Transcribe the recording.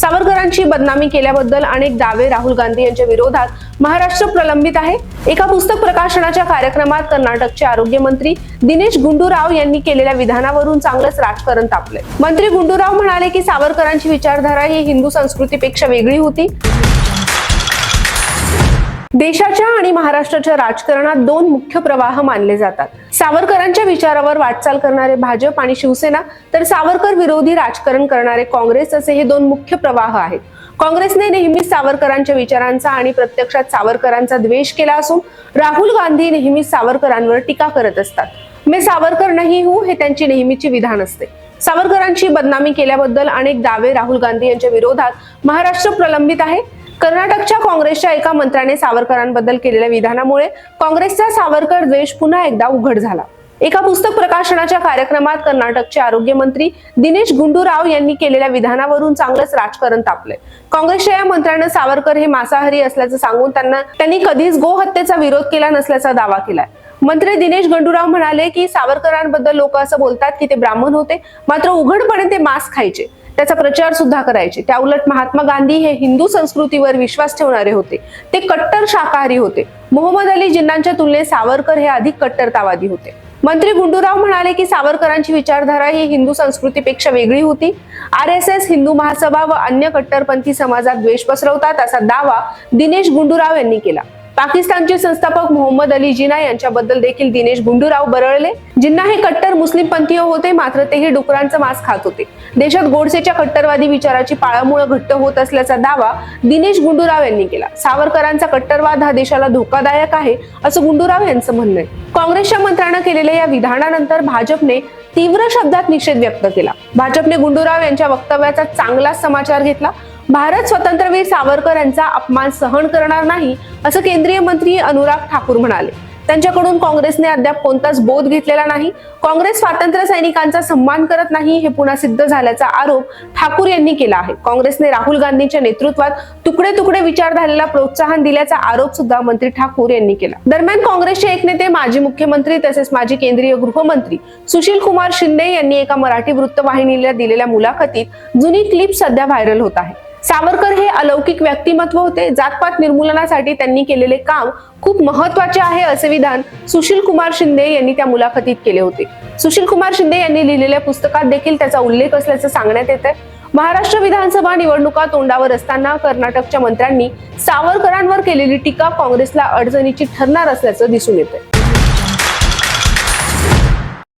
सावरकरांची बदनामी केल्याबद्दल अनेक दावे राहुल गांधी यांच्या विरोधात महाराष्ट्र प्रलंबित आहे. एका पुस्तक प्रकाशनाच्या कार्यक्रमात कर्नाटकचे आरोग्य मंत्री दिनेश गुंडूराव यांनी केलेल्या विधानावरून चांगलंच राजकारण तापलंय. मंत्री गुंडूराव म्हणाले की सावरकरांची विचारधारा ही हिंदू संस्कृतीपेक्षा वेगळी होती. देशाच्या आणि महाराष्ट्राच्या राजकारणात दोन मुख्य प्रवाह मानले जातात. सावरकरांच्या विचारावर वाटचाल करणारे भाजप आणि शिवसेना तर सावरकर विरोधी राजकारण करणारे काँग्रेस असे हे दोन मुख्य प्रवाह आहेत. काँग्रेसने नेहमीच सावरकरांच्या विचारांचा आणि प्रत्यक्षात सावरकरांचा द्वेष केला असून राहुल गांधी नेहमीच सावरकरांवर टीका करत असतात. मी सावरकर नाही हूं हे त्यांची नेहमीची विधान असते. सावरकरांची बदनामी केल्याबद्दल अनेक दावे राहुल गांधी यांच्या विरोधात महाराष्ट्र प्रलंबित आहे. कर्नाटकच्या काँग्रेसच्या एका मंत्र्याने सावरकरांबद्दल केलेल्या विधानामुळे काँग्रेसचा सावरकर द्वेष पुन्हा एकदा उघड झाला. एका पुस्तक प्रकाशनाच्या कार्यक्रमात कर्नाटकचे आरोग्य मंत्री दिनेश गुंडूराव यांनी केलेल्या विधानावरून चांगलंच राजकारण तापलंय. काँग्रेसच्या या मंत्र्यानं सावरकर हे मांसाहारी असल्याचं सांगून त्यांना त्यांनी कधीच गोहत्येचा विरोध केला नसल्याचा दावा केलाय. मंत्री दिनेश गंडूराव म्हणाले की सावरकरांबद्दल लोक असं बोलतात की ते ब्राह्मण होते मात्र उघडपणे ते मांस खायचे. त्याचा प्रचार सुद्धा करायचे. त्या उलट महात्मा गांधी हे हिंदू संस्कृतीवर विश्वास ठेवणारे होते. ते कट्टर शाकाहारी होते. मोहम्मद अली जिन्नांच्या तुलनेत सावरकर हे अधिक कट्टरतावादी होते. मंत्री गुंडूराव म्हणाले की सावरकरांची विचारधारा ही हिंदू संस्कृतीपेक्षा वेगळी होती. R S S Hindu Mahasabha व अन्य कट्टरपंथी समाजात द्वेष पसरवतात असा दावा दिनेश गुंडूराव यांनी केला. पाकिस्तानचे संस्थापक मोहम्मद अली जिना यांच्याबद्दल देखील दिनेश गुंडूराव बरळले. जिन्ना हे कट्टर मुस्लिम पंथीय होते मात्र तेही डुकरांचं मांस खात होते. देशात गोडसेच्या कट्टरवादी विचाराची पाळामुळे घट्ट होत असल्याचा दावा दिनेश गुंडूराव यांनी केला. सावरकरांचा कट्टरवाद हा देशाला धोकादायक आहे असं गुंडूराव यांचं म्हणणं आहे. काँग्रेसच्या मंत्र्यांना केलेल्या या विधानानंतर भाजपने तीव्र शब्दात निषेध व्यक्त केला. भाजपने गुंडूराव यांच्या वक्तव्याचा चांगलाच समाचार घेतला. भारत स्वतंत्रवीर सावरकर यांचा अपमान सहन करणार नाही असं केंद्रीय मंत्री अनुराग ठाकूर म्हणाले. त्यांच्याकडून काँग्रेसने अद्याप कोणताच बोध घेतलेला नाही. काँग्रेस स्वातंत्र्य सैनिकांचा सन्मान करत नाही हे पुन्हा सिद्ध झाल्याचा आरोप ठाकूर यांनी केला आहे. काँग्रेसने राहुल गांधींच्या नेतृत्वात तुकडे तुकडे विचारधारेला प्रोत्साहन दिल्याचा आरोप सुद्धा मंत्री ठाकूर यांनी केला. दरम्यान काँग्रेसचे एक नेते माजी मुख्यमंत्री तसेच माजी केंद्रीय गृहमंत्री सुशील कुमार शिंदे यांनी एका मराठी वृत्तवाहिनीला दिलेल्या मुलाखतीत जुनी क्लिप सध्या व्हायरल होत आहे. सावरकर हे अलौकिक व्यक्तिमत्व होते. जातपात निर्मूलनासाठी त्यांनी केलेले काम खूप महत्त्वाचे आहे असे विधान सुशील कुमार शिंदे यांनी त्या मुलाखतीत केले होते. सुशील कुमार शिंदे यांनी लिहिलेल्या पुस्तकात देखील त्याचा उल्लेख असल्याचं सांगण्यात येत आहे महाराष्ट्र विधानसभा निवडणुका तोंडावर असताना कर्नाटकच्या मंत्र्यांनी सावरकरांवर केलेली टीका काँग्रेसला अडचणीची ठरणार असल्याचं दिसून येतंय.